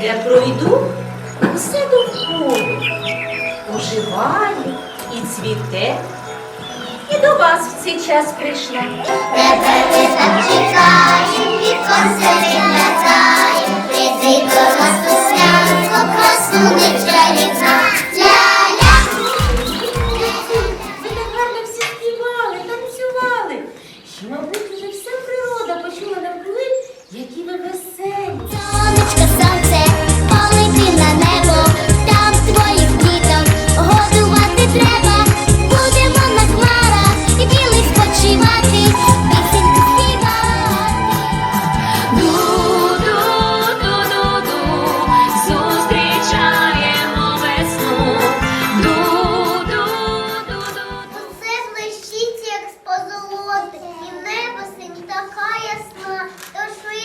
де пройду усе довкола, оживає і цвіте, і до вас в цей час прийшла.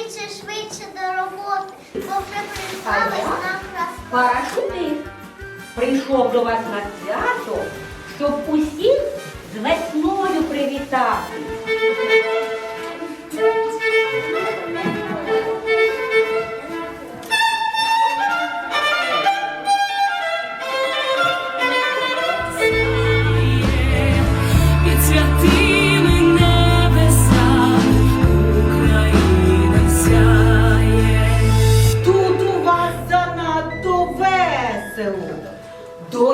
швидше, швидше до роботи, бо вже прислались нам Парашутист прийшов до вас на свято, щоб усіх з весною привітати.